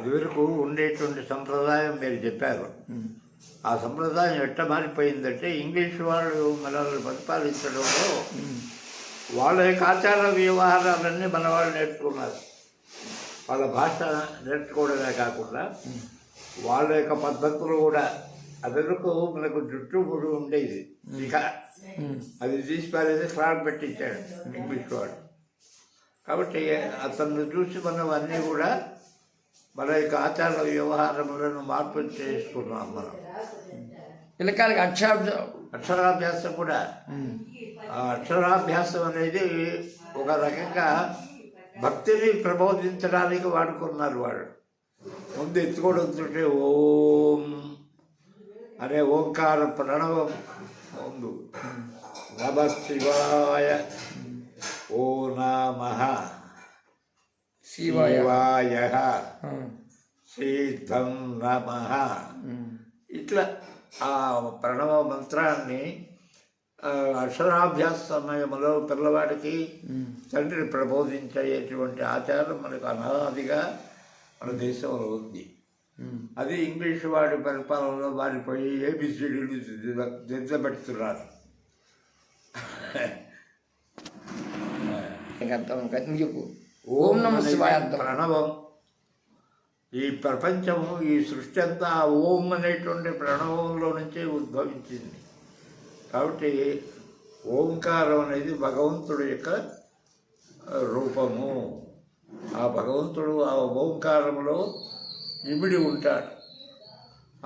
అది వరకు ఉండేటువంటి సంప్రదాయం మీరు చెప్పారు. ఆ సంప్రదాయం ఎట్ట మారిపోయిందంటే ఇంగ్లీష్ వాళ్ళు మనల్ని పరిపాలించడంలో వాళ్ళ యొక్క ఆచార వ్యవహారాలన్నీ మన వాళ్ళు నేర్చుకున్నారు. వాళ్ళ భాష నేర్చుకోవడమే కాకుండా వాళ్ళ యొక్క పద్ధతులు కూడా అదరకు మనకు జుట్టు ముడు ఉండేది. ఇక అది తీసి పారేసి ఫ్రాడ్ పెట్టించాడు ఇంగ్లీష్ వాడు కాబట్టి అతన్ని చూసి మనం అన్నీ కూడా మన యొక్క ఆచార వ్యవహారములను మార్పు చేసుకున్నాం మనం. పిల్లకాయలకి అక్షరాభ్య అక్షరాభ్యాసం కూడా. ఆ అక్షరాభ్యాసం అనేది ఒక రకంగా భక్తిని ప్రబోధించడానికి వాడుకున్నారు వాళ్ళు. ముందు ఎత్తుకోవడంతో ఓం అనే ఓంకార ప్రణవం ముందు. నమ శివాయ. ఓ నమ. శివాయ. సీతం నమ. ఇట్లా ఆ ప్రణవ మంత్రాన్ని అక్షరాభ్యాస సమయంలో పిల్లవాడికి ఉమ్, తండ్రి ప్రబోధించేటువంటి ఆచారం మనకు అనాదిగా మన దేశంలో ఉంది. అది ఇంగ్లీష్ వాడి పరిపాలనలో మారిపోయి ఏబిసిడీలు దిద్దబెడుతున్నారు. చెప్పు. ఓం నమ శివాయ ప్రణవం. ఈ ప్రపంచము ఈ సృష్టి అంతా ఓం అనేటువంటి ప్రణవంలో నుంచే ఉద్భవించింది. కాబట్టి ఓంకారం అనేది భగవంతుడి యొక్క రూపము. ఆ భగవంతుడు ఆ ఓంకారంలో ఇమిడి ఉంటాడు.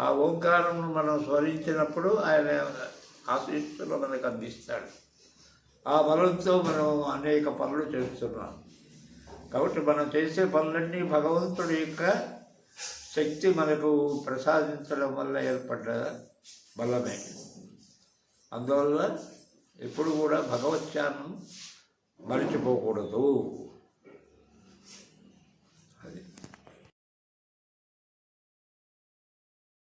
ఆ ఓంకారంను మనం స్మరించినప్పుడు ఆయన ఆశీస్సులు మనకు అందిస్తాడు. ఆ బలంతో మనం అనేక పనులు చేస్తున్నాం. కాబట్టి మనం చేసే పనులన్నీ భగవంతుడి యొక్క శక్తి మనకు ప్రసాదించడం వల్ల ఏర్పడ్డ బలమే. అందువల్ల ఎప్పుడు కూడా భగవత్యానం మరచిపోకూడదు.